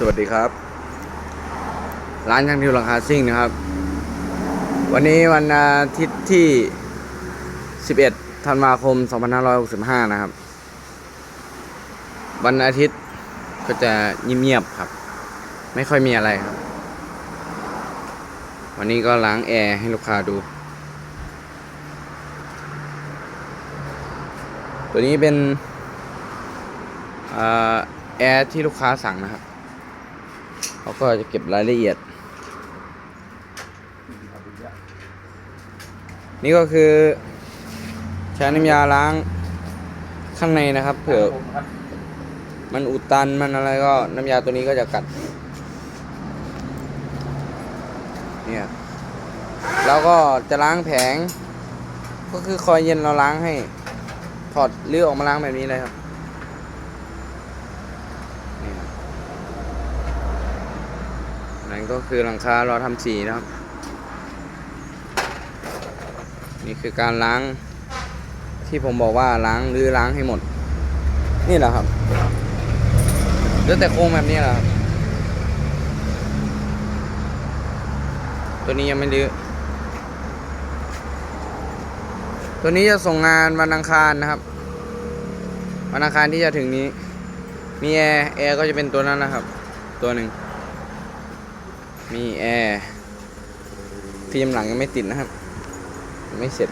สวัสดีครับ ร้านช่างทิวราคาซิ่งนะครับ วันนี้วันอาทิตย์ที่ 11 ธันวาคม 2565 นะครับ วันอาทิตย์ก็จะเงียบๆครับ ไม่ค่อยมีอะไรครับ วันนี้ก็ล้างแอร์ให้ลูกค้าดู ตัวนี้เป็นอแอร์ที่ลูกค้าสั่งนะครับ เขาก็จะเก็บรายละเอียด นี่ก็คือ ใช้น้ำยาล้างข้างในนะครับ เผื่อมันอุดตันมันอะไรก็น้ำยาตัวนี้ก็จะกัด เนี่ยแล้วก็จะล้างแผง ก็คือคอยเย็นเราล้างให้ ถอดเลือออกมาล้างแบบนี้เลยครับนี่ครับ ก็คือหลังคาเราทำสีนะครับ นี่คือการล้างที่ผมบอกว่าล้างหรือล้างให้หมด นี่แหละครับเหลือแต่โครงแบบนี้แหละครับตัวนี้ยังไม่รื้อตัวนี้จะส่งงานวันอังคารนะครับ วันอังคารที่จะถึงนี้ มีแอร์แอร์ก็จะเป็นตัวนั้นนะครับ ตัวหนึ่ง มีแอร์ฟิล์มหลังยังไม่ติดนะครับ ไม่เสร็จ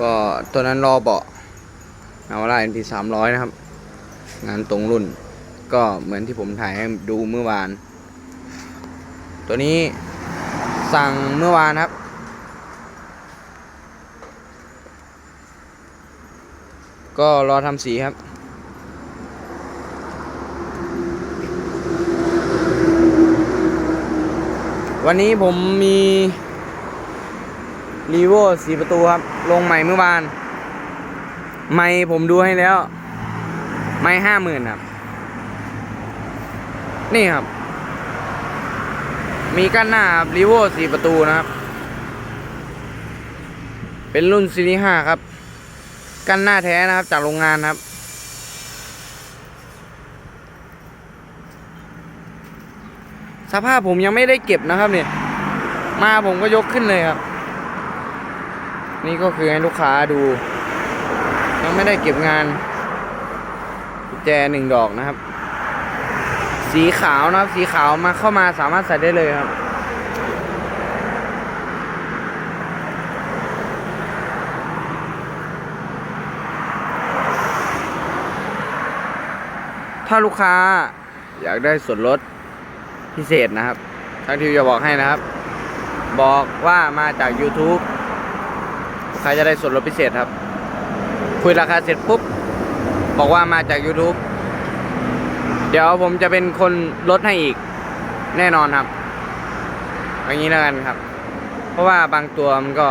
ก็ตัวนั้นรอเบาะนาวาร่า NT 300นะครับ งานตรงรุ่น ก็เหมือนที่ผมถ่ายให้ดูเมื่อวาน ตัวนี้สั่งเมื่อวานครับ ก็รอทำสีครับ วันนี้ผมมีรีโวสีประตูครับ ลงใหม่เมื่อวาน ไม่ผมดูให้แล้ว ไม่ห้าหมื่นครับ นี่ครับ มีกั้นหน้าครับรีโวสีประตูนะครับ เป็นรุ่นซีรีส์ห้าครับ กั้นหน้าแท้นะครับจากโรงงานครับ สภาพผมยังไม่ได้เก็บนะครับเนี่ย มาผมก็ยกขึ้นเลยครับ นี่ก็คือให้ลูกค้าดู ยังไม่ได้เก็บงานกุญแจหนึ่งดอกนะครับ สีขาวนะครับ สีขาวมาเข้ามาสามารถใส่ได้เลยครับถ้าลูกค้าอยากได้ส่วนลด พิเศษนะครับทางทีวีจะบอกให้นะครับ บอกว่ามาจาก YouTube ใครจะได้ส่วนลดพิเศษครับ คุยราคาเสร็จปุ๊บ บอกว่ามาจาก YouTube เดี๋ยวผมจะเป็นคนลดให้อีกแน่นอนครับอย่างนี้แล้วกันครับ เพราะว่าบางตัวมันก็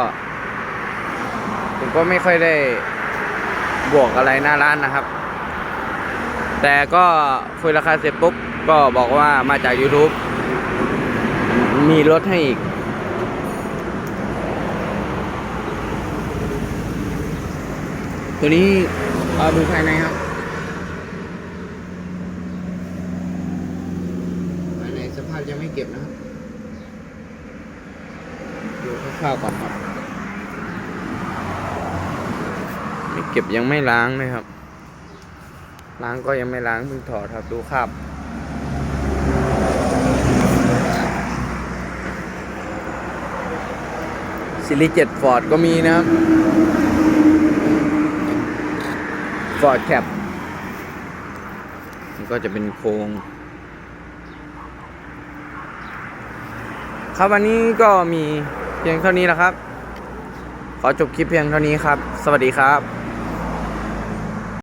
ผมก็ไม่ค่อยได้บวกอะไรหน้าร้านนะครับ แต่ก็คุยราคาเสร็จปุ๊บ ก็บอกว่ามาจาก YouTube มีลดให้อีก ตัวนี้เอาดูภายในครับภายในสภาพยังไม่เก็บนะครับ ดูคร่าวๆก่อนครับ ไม่เก็บยังไม่ล้างเลยครับ ล้างก็ยังไม่ล้างเพิ่งถอดครับดูครับ ซิลิเจ็ดฟอร์ดก็มีนะครับฟอร์ดแคปก็จะเป็นโครงครับวันนี้ก็มีเพียงเท่านี้แหละครับ ขอจบคลิปเพียงเท่านี้ครับ สวัสดีครับ